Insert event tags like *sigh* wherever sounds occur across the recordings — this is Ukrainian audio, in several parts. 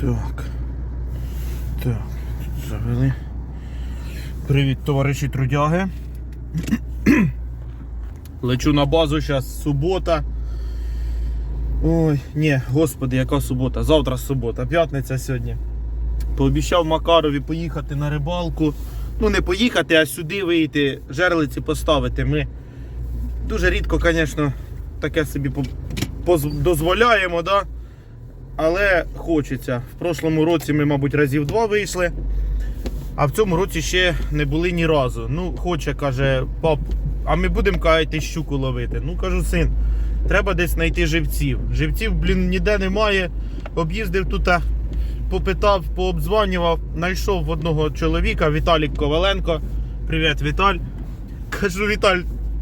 Так. Так, завели. Привіт, товариші трудяги. Лечу на базу, зараз субота. Ой, ні, господи, яка субота? Завтра субота, п'ятниця сьогодні. Пообіцяв Макарові поїхати на рибалку. Ну, не поїхати, а сюди вийти, жерлиці поставити. Ми дуже рідко, звісно, таке собі дозволяємо, да? Але хочеться. В прошлому році ми, мабуть, разів два вийшли, а в цьому році ще не були ні разу. Ну, хоче, каже, пап, а ми будемо каяти щуку ловити. Ну, кажу, син, треба десь знайти живців. Живців, блін, ніде немає. Об'їздив тут, попитав, пообдзванював, знайшов одного чоловіка, Віталік Коваленко. Привіт, Віталь. Кажу, Віталь,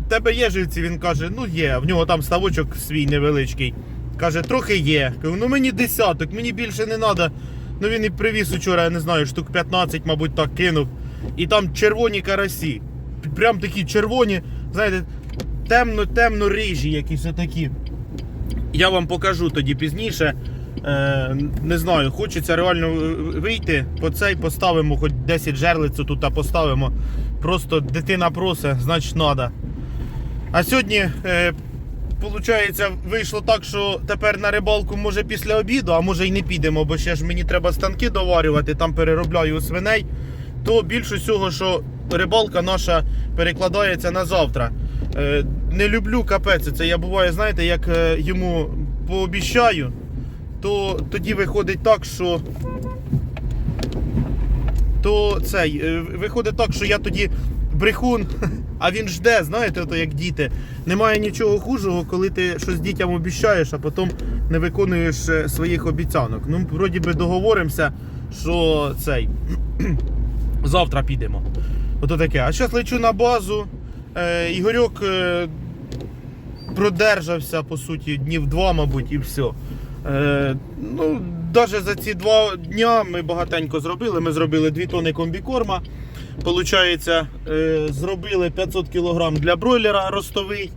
тебе є живці? Він каже, ну є, в нього там ставочок свій невеличкий. Каже, трохи є. Кажу, ну мені десяток, мені більше не треба. Ну він і привіз учора, я не знаю, штук 15, мабуть, так кинув. І там червоні карасі. Прям такі червоні, знаєте, темно-темно рижі якісь отакі. Я вам покажу тоді пізніше. Е, не знаю, хочеться реально вийти по цей, поставимо хоч 10 жерлицю тут та поставимо. Просто дитина просить, значить треба. А сьогодні, е, виходить, вийшло так, що тепер на рибалку може після обіду, а може й не підемо, бо ще ж мені треба станки доварювати, там переробляю свиней. То більше всього, що рибалка наша перекладається на завтра. Е, не люблю капець. Це я буває, знаєте, як е, йому пообіщаю, то тоді виходить так, що. То цей, е, виходить так, що я тоді брехун, *laughs* а він жде, знаєте, ото як діти. Немає нічого хужого, коли ти щось дітям обіщаєш, а потім не виконуєш е, своїх обіцянок. Ну, вроді би договоримося, що цей *clears throat* завтра підемо. Ото таке. А зараз лечу на базу. Е, Ігорьок е, продержався, по суті, днів два, мабуть, і все. Е, ну, навіть за ці два дня ми багатенько зробили. Ми зробили 2 тони комбікорма. Получається, е, зробили 500 кг для бройлера ростовий,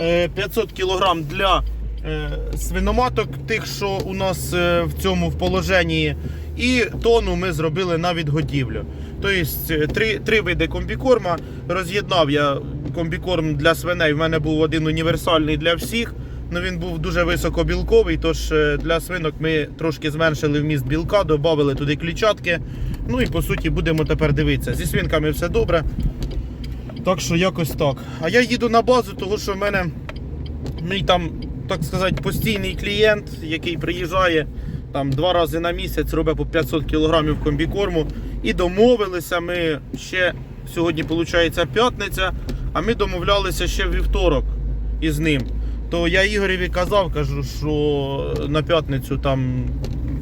е, 500 кг для е, свиноматок, тих, що у нас е, в цьому в положенні, і тону ми зробили на відгодівлю. Тобто е, три, три види комбікорма. Роз'єднав я комбікорм для свиней. В мене був один універсальний для всіх. Ну, він був дуже високобілковий, тож е, для свинок ми трошки зменшили вміст білка, додали туди клітчатки. Ну і по суті будемо тепер дивитися. Зі свинками все добре. Так що якось так. А я їду на базу, тому що в мене мій там, так сказати, постійний клієнт, який приїжджає там два рази на місяць, робить по 500 кг комбікорму. І домовилися ми ще сьогодні, виходить, п'ятниця, а ми домовлялися ще вівторок із ним. То я Ігореві казав, кажу, що на п'ятницю там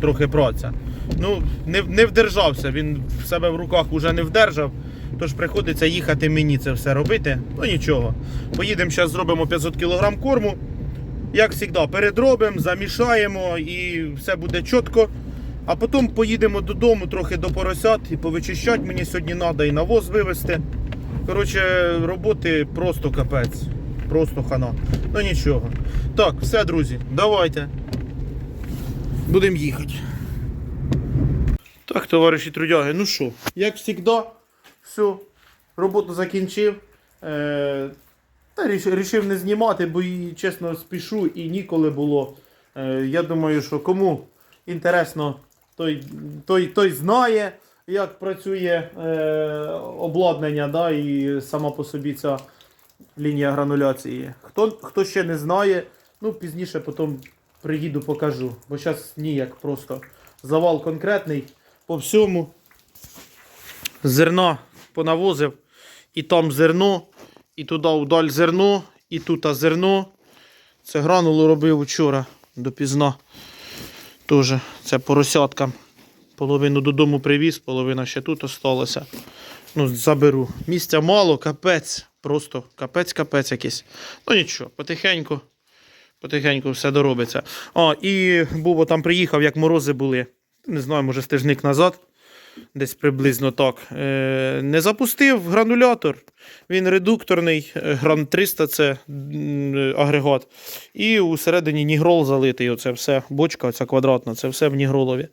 трохи праця. Ну, не, не вдержався, він в себе в руках вже не вдержав. Тож приходиться їхати мені це все робити. Ну нічого. Поїдемо зараз зробимо 500 кг корму. Як завжди, передробимо, замішаємо і все буде чітко. А потім поїдемо додому трохи до поросят і повичищати мені сьогодні треба і навоз вивезти. Коротше, роботи просто капець. Просто хана. Ну нічого. Так, все, друзі, давайте. Будемо їхати. Так, товариші трудяги, ну що, як завжди, все, роботу закінчив. Е, та рішив не знімати, бо і, чесно спішу і ніколи було. Е, я думаю, що кому інтересно, той, той, той знає, як працює е, обладнання, да, і сама по собі ця лінія грануляції. Хто, хто ще не знає, ну пізніше потім приїду, покажу. Бо зараз ніяк просто завал конкретний по всьому. Зерна понавозив, і там зерно, і туди вдаль зерно, і тут зерно. Це гранулу робив вчора допізна. Теж це поросяткам. Половину додому привіз, половина ще тут осталася. Ну, заберу. Місця мало, капець. Просто капець-капець якийсь. Ну нічого, потихеньку. Потихеньку все доробиться. А, і був там приїхав, як морози були. Не знаю, може стежник назад. Десь приблизно так. Е, не запустив гранулятор. Він редукторний, е, гран 300 це агрегат. І усередині нігрол залитий. Оце все, бочка, оця квадратна, це все в нігролові.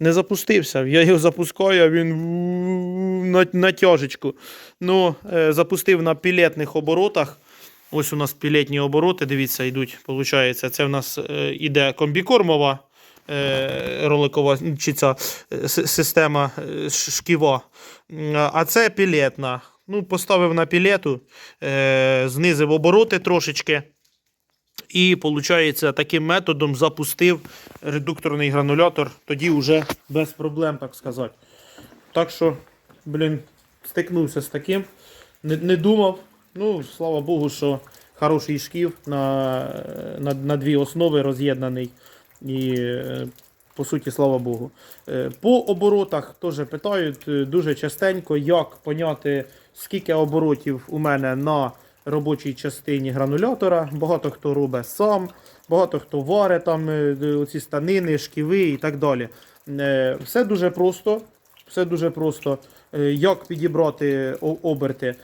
не запустився. Я його запускаю, а він на, на тяжечку. Ну, е, запустив на пілетних оборотах. Ось у нас пілетні обороти, дивіться, йдуть. Получається, це в нас е, іде комбікормова е, роликова чи ця е, система е, шківа. А це пілетна. Ну, поставив на пілету, е, знизив обороти трошечки. І, виходить, таким методом запустив редукторний гранулятор, тоді вже без проблем, так сказати. Так що, блін, стикнувся з таким. Не, не думав. Ну, слава Богу, що хороший шків на, на, на дві основи роз'єднаний. І, е, по суті, слава Богу. Е, По оборотах теж питають е, дуже частенько, як поняти, скільки оборотів у мене на робочій частині гранулятора. Багато хто робить сам, багато хто варить там оці станини, шківи і так далі. Все дуже просто. Все дуже просто. Як підібрати оберти?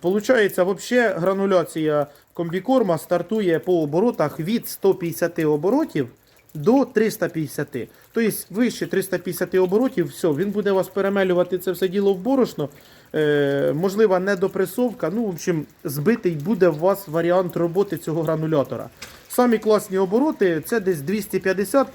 Получається, взагалі грануляція комбікорма стартує по оборотах від 150 оборотів до 350. Тобто вище 350 оборотів, все, він буде вас перемелювати це все діло в борошно. Е, можлива недопресовка. Ну, в общем, збитий буде у вас варіант роботи цього гранулятора. Самі класні обороти це десь 250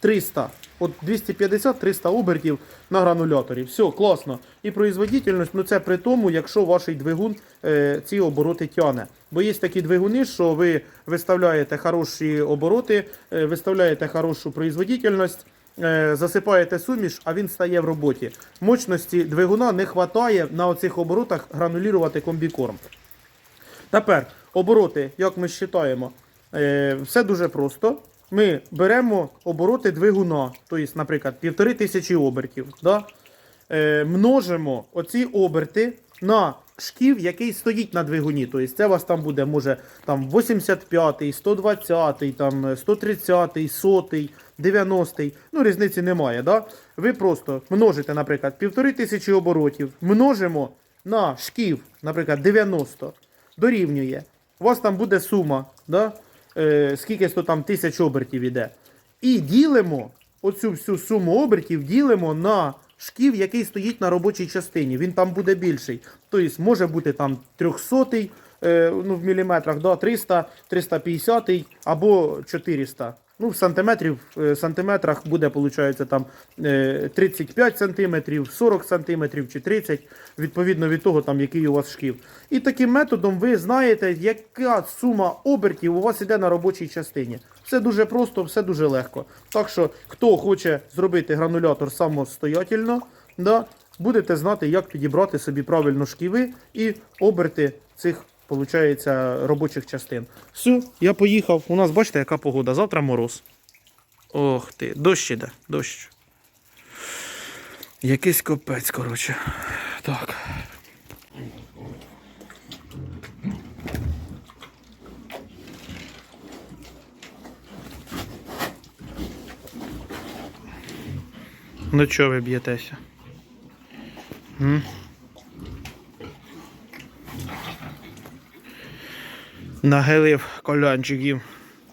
300. От 250-300 обертів на грануляторі. Все, класно. І производительність, ну це при тому, якщо ваш двигун е, ці обороти тяне. Бо є такі двигуни, що ви виставляєте хороші обороти, е, виставляєте хорошу производительність, е, засипаєте суміш, а він стає в роботі. Мощності двигуна не вистачає на оцих оборотах гранулірувати комбікорм. Тепер обороти, як ми вважаємо, е, все дуже просто. Ми беремо обороти двигуна, тобто, наприклад, півтори тисячі обертів. Да? Е, множимо оці оберти на шків, який стоїть на двигуні. Тобто це у вас там буде, може, там 85-й, 120-й, там 130-й, 100-й, 90-й. Ну, різниці немає. Да? Ви просто множите, наприклад, півтори тисячі оборотів, множимо на шків, наприклад, 90 дорівнює. У вас там буде сума, да? Е, скільки то там тисяч обертів іде. І ділимо оцю всю суму обертів ділимо на шків, який стоїть на робочій частині. Він там буде більший. Тобто може бути там 300 е, ну, в міліметрах, да, 300, 350 або 400. Ну, в сантиметрів, е, сантиметрах буде, виходить, там е, 35 сантиметрів, 40 сантиметрів чи 30, відповідно від того, там, який у вас шків. І таким методом ви знаєте, яка сума обертів у вас іде на робочій частині. Все дуже просто, все дуже легко. Так що, хто хоче зробити гранулятор самостоятельно, да, будете знати, як підібрати собі правильно шківи і оберти цих Получається, робочих частин. Все, я поїхав. У нас бачите, яка погода. Завтра мороз. Ох ти, дощ іде, дощ. Якийсь копець, коротше. Так. Ну чого ви б'єтеся? Нагилив колянчиків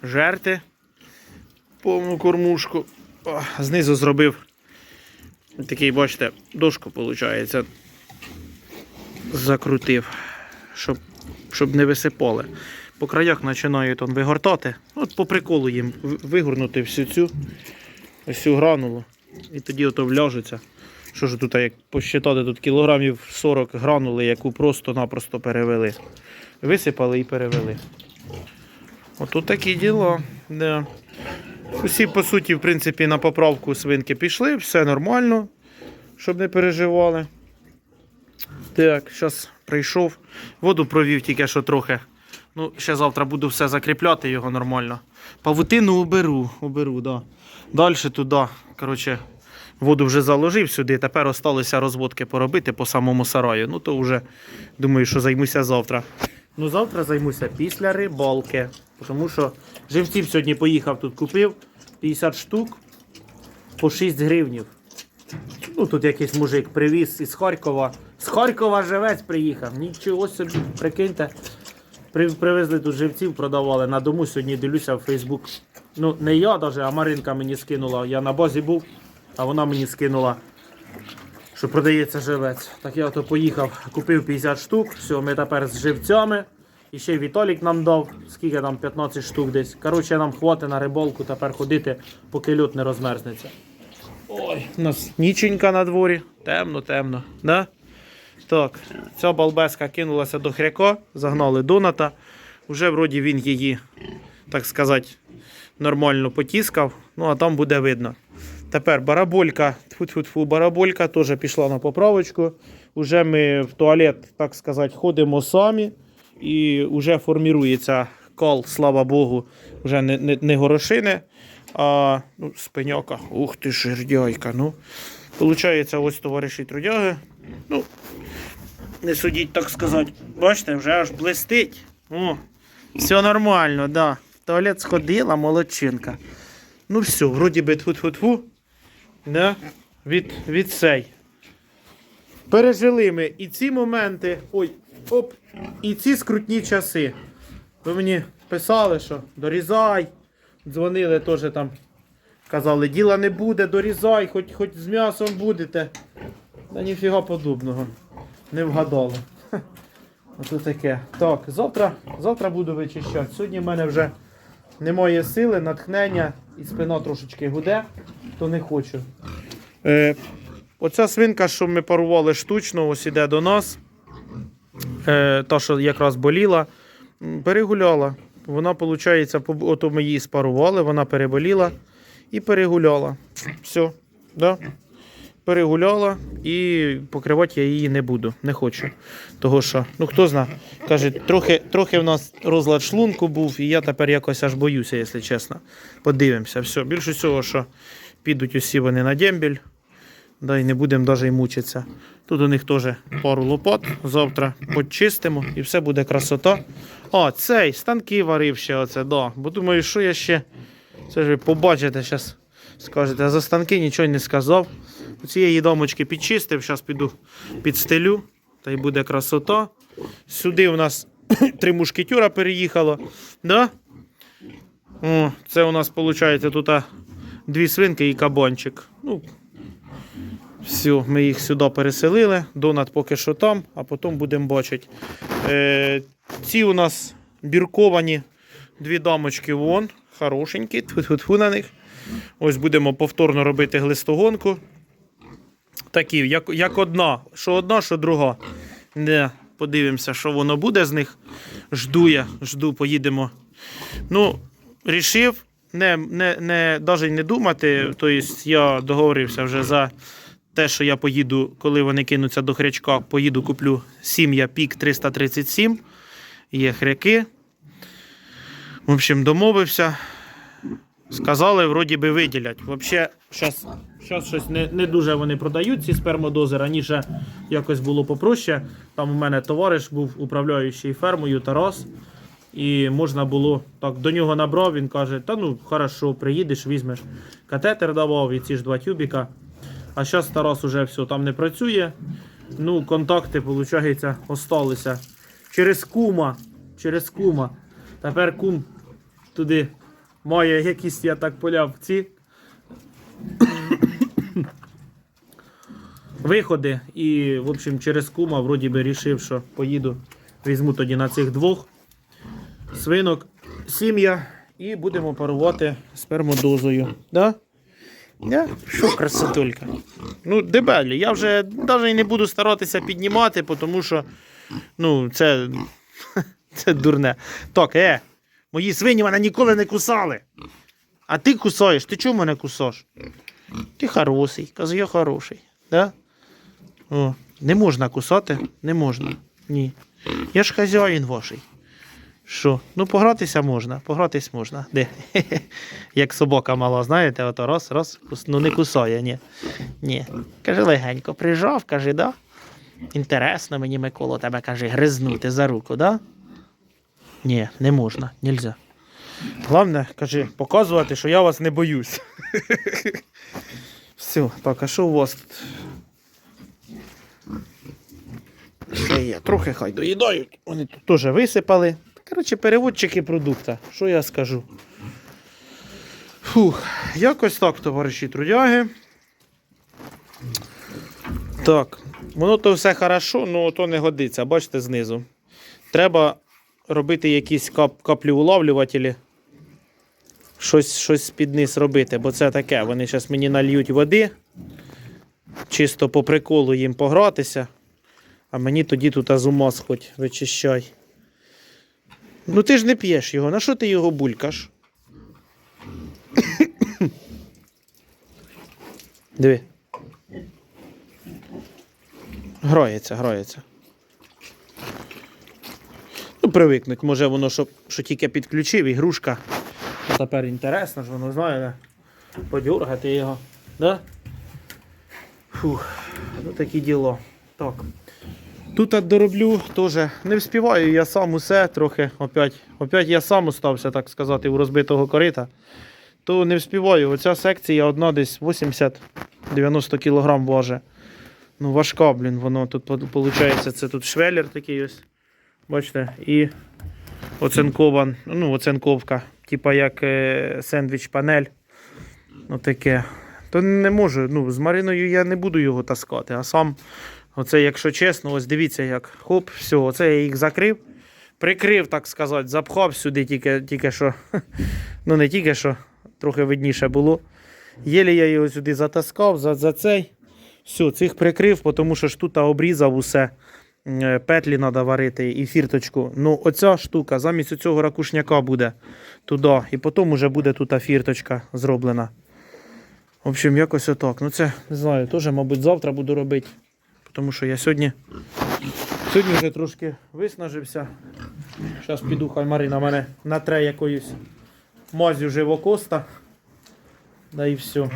жерти повну кормушку. О, знизу зробив такий, бачите, дошку, виходить. Закрутив, щоб, щоб не висипали. По краях починаю там вигортати. От по приколу їм вигорнути всю цю всю гранулу. І тоді ото вляжеться. Що ж тут, як посчитати, тут кілограмів 40 гранули, яку просто-напросто перевели. Висипали і перевели. Ото такі діла. Да. Усі, по суті, в принципі, на поправку свинки пішли, все нормально, щоб не переживали. Так, зараз прийшов. Воду провів тільки що трохи. Ну, ще завтра буду все закріпляти його нормально. Павутину уберу, уберу, да. Далі туди, коротше, воду вже заложив сюди. Тепер осталося розводки поробити по самому сараю. Ну, то вже думаю, що займуся завтра. Ну, завтра займуся після рибалки. Тому що живців сьогодні поїхав тут купив 50 штук по 6 гривнів. Ну, тут якийсь мужик привіз із Харкова. З Харкова живець приїхав. Нічого собі, прикиньте. Привезли тут живців, продавали на дому. Сьогодні дивлюся в Фейсбук. Ну, не я навіть, а Маринка мені скинула. Я на базі був. а вона мені скинула, що продається живець. Так я ото поїхав, купив 50 штук. Все, ми тепер з живцями. І ще й Віталік нам дав, скільки там 15 штук десь. Коротше, нам хватить на рибалку тепер ходити, поки льот не розмерзнеться. Ой, у нас ніченька на дворі. Темно, темно. Да? Так, ця балбеска кинулася до хряка, загнали доната. Уже вроді він її, так сказати, нормально потіскав. Ну, а там буде видно. Тепер бараболька, тьфу-тьфу-тьфу, бараболька теж пішла на поправочку. Уже ми в туалет, так сказати, ходимо самі. І вже формірується кол, слава Богу, вже не, не, не горошини, а ну, спиняка. Ух ти жердяйка. Ну. Получається, ось товариші трудяги. Ну, не судіть, так сказати. Бачите, вже аж блистить. О, все нормально, да. В туалет сходила, молодчинка. Ну все, вроді би тьфу-тьфу-тьфу. Да? Від, від цей. Пережили ми і ці моменти. Ой, оп, і ці скрутні часи. Ви мені писали, що дорізай. Дзвонили теж там. Казали, діла не буде, дорізай, хоч, хоч з м'ясом будете. Та ніфіга подобного. Не вгадали. *laughs* Ото таке. Так, завтра, завтра буду вичищати. Сьогодні в мене вже немає сили, натхнення і спина трошечки гуде, то не хочу. Е, оця свинка, що ми парували штучно, ось іде до нас. Е, та, що якраз боліла, перегуляла. Вона, виходить, от ми її спарували, вона переболіла і перегуляла. Все. Да? Перегуляла і покривати я її не буду, не хочу. Того що, ну хто зна, каже, трохи, трохи в нас розлад шлунку був, і я тепер якось аж боюся, якщо чесно. Подивимося. Все. Більше всього, що підуть усі вони на дембіль. Да, і не будемо навіть мучитися. Тут у них теж пару лопат. Завтра почистимо і все буде красота. А, цей станки варив ще оце, да. Бо думаю, що я ще. Це ж ви побачите зараз. Скажете, а за станки нічого не сказав. Цієї домочки підчистив, зараз піду підстелю, та й буде красота. Сюди у нас *coughs* три мушкетюра переїхало. Да? О, це у нас виходить тут дві свинки і кабанчик. Ну, все, ми їх сюди переселили. Донат поки що там, а потім будемо бачити. Е, ці у нас бірковані дві дамочки вон, хорошенькі, на них. Ось будемо повторно робити глистогонку. Такі, як, як одна, що одна, що друга. Не, подивимося, що воно буде з них. Жду я, жду, поїдемо. Ну, рішив не, не, не, навіть не думати. Тобто я договорився вже за те, що я поїду, коли вони кинуться до хрячка, поїду, куплю сім'я пік 337. Є хряки. В общем, домовився. Сказали, вроді би виділять. Взагалі, зараз, щось не, не дуже вони продають ці спермодози. Раніше якось було попроще. Там у мене товариш був управляючий фермою Тарас. І можна було так, до нього набрав, він каже: та ну, хорошо, приїдеш, візьмеш. Катетер давав і ці ж два тюбіка. А зараз Тарас уже все там не працює. Ну, контакти, виходить, осталися. Через кума. Через кума. Тепер кум туди має якісь, я так поляв, ці виходи. І, в общем, через кума вроді би рішив, що поїду. Візьму тоді на цих двох свинок, сім'я і будемо парувати спермодозою. Да? Да? Що красотулька. Ну, дебелі. Я вже навіть не буду старатися піднімати, тому що ну, це, *laughs* це дурне. Так, е, мої свині мене ніколи не кусали. А ти кусаєш, ти чому мене кусаш? Ти хороший, кажу, я хороший. Да? О, не можна кусати, не можна. Ні. Я ж хазяїн ваший. Що? Ну, погратися можна, погратись можна. Де? *laughs* Як собака мала, знаєте, ото раз, раз, ну не кусає, ні. Ні. Каже, легенько, прижав, каже, да? Інтересно мені, Микола, тебе каже, гризнути за руку, да? Ні, не можна, нельзя. Головне, каже, показувати, що я вас не боюсь. *laughs* Все, так, а що у вас тут? Ще є, трохи хай доїдають. Вони тут теж висипали. Коротше, переводчики продукту. Що я скажу? Фух, якось так, товариші трудяги. Так, воно то все хорошо, але то не годиться, бачите, знизу. Треба робити якісь кап каплі-улавлювателі. Щось, щось під низ робити, бо це таке. Вони зараз мені нальють води. Чисто по приколу їм погратися. А мені тоді тут азумас хоч вичищай. Ну ти ж не п'єш його, на що ти його булькаш? Диви. Грається, грається. Ну, привикнуть, може воно, що, що тільки підключив, ігрушка. А Тепер інтересно ж воно знає, подюргати його. Да? Фух, ну такі діло. Так. Тут от дороблю теж не вспіваю, я сам усе трохи. Опять, опять я сам остався, так сказати, у розбитого корита. То не вспіваю. Оця секція одна десь 80-90 кг важить. Ну, важка, блін, воно тут виходить, це тут швеллер такий ось. Бачите, і оцинкован, ну, оцинковка, типа як е, сендвіч панель. Отаке. То не можу. Ну, з Мариною я не буду його таскати, а сам, оце, якщо чесно, ось дивіться, як хоп, все, оце я їх закрив. Прикрив, так сказати, запхав сюди тільки, тільки що. *laughs* Ну, не тільки що, трохи видніше було. Єлі я його сюди затаскав за, за цей. Все, цих прикрив, тому що ж тут обрізав усе. Е, Петлі треба варити і фірточку. Ну, оця штука замість цього ракушняка буде туди. І потім вже буде тут фірточка зроблена. В общем, якось отак. Ну це не знаю, теж, мабуть, завтра буду робити. Тому що я сьогодні, сьогодні вже трошки виснажився. Зараз піду, хай Марина мене натре якоюсь мазю живокоста. Да і все.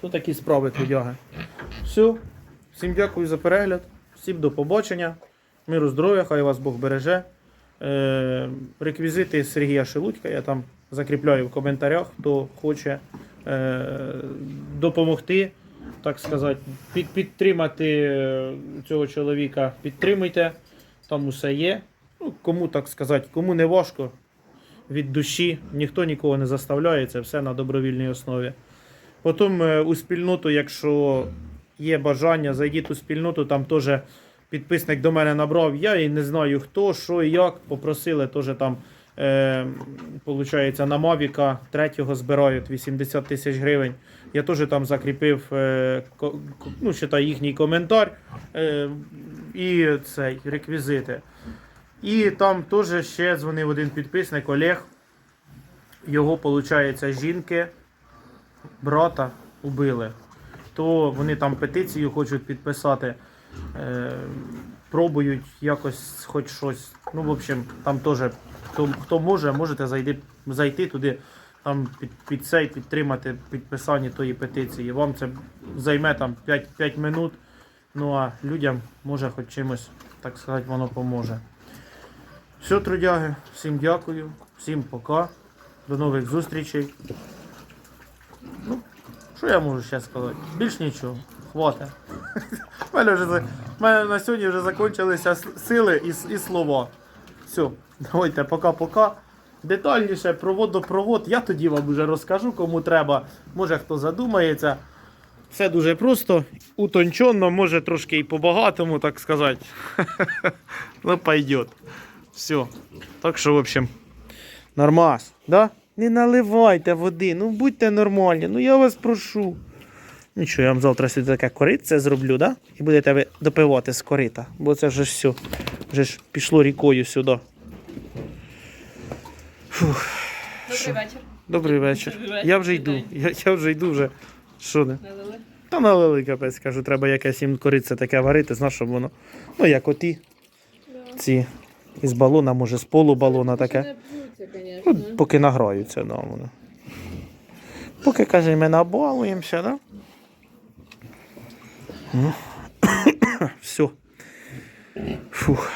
То такі справи трудяги. Все. Всім дякую за перегляд. Всім до побачення. Миру здоров'я, хай вас Бог береже. Е, реквізити Сергія Шелудька я там закріпляю в коментарях, хто хоче е, допомогти, так сказати, підтримати е, цього чоловіка. Підтримуйте, там усе є. Ну, кому так сказати, кому не важко від душі, ніхто нікого не заставляє, це все на добровільній основі. Потім у спільноту, якщо є бажання, зайдіть у спільноту, там теж підписник до мене набрав. Я і не знаю хто, що і як. Попросили теж там, е, получається, на Мавіка третього збирають 80 тисяч гривень. Я теж там закріпив е, ну, считай, їхній коментар е, і цей реквізити. І там теж ще дзвонив один підписник Олег. Його, виходить, жінки, брата убили. То вони там петицію хочуть підписати. Е, пробують якось хоч щось. Ну, в общем, там теж хто, хто може, можете зайти, зайти туди, там під, під цей підтримати підписання тої петиції. Вам це займе там 5, 5 минут. Ну а людям може хоч чимось, так сказати, воно поможе. Все, трудяги, всім дякую, всім пока. До нових зустрічей. Ну, що я можу ще сказати? Більш нічого. Хватить. *laughs* У мене, вже, в мене на сьогодні вже закінчилися сили і, і слова. Все, давайте пока-пока. Детальніше про водопровод я тоді вам вже розкажу, кому треба. Може хто задумається. Все дуже просто, утонченно, може трошки і по-багатому, так сказати. *laughs* Ну, пойдет. Все. Так що, в общем, нормас. Да? Не наливайте води, ну будьте нормальні, ну я вас прошу. Нічого, я вам завтра сюди таке коритце зроблю, да? І будете ви допивати з корита. Бо це вже ж все. Вже ж пішло рікою сюди. Фух, Добрий вечір. добрий вечір. Добрий вечір. Я вже йду. Я, я вже йду вже. Що не? Налили? Та налили капець, кажу, треба якесь їм кориця таке варити, знаєш, щоб воно. Ну, як оті. Ці. Із балона, може, з полубалона таке. Ну, поки награються, да, воно. Поки, каже, ми набалуємося, да? Ну. *coughs* Все. Фух.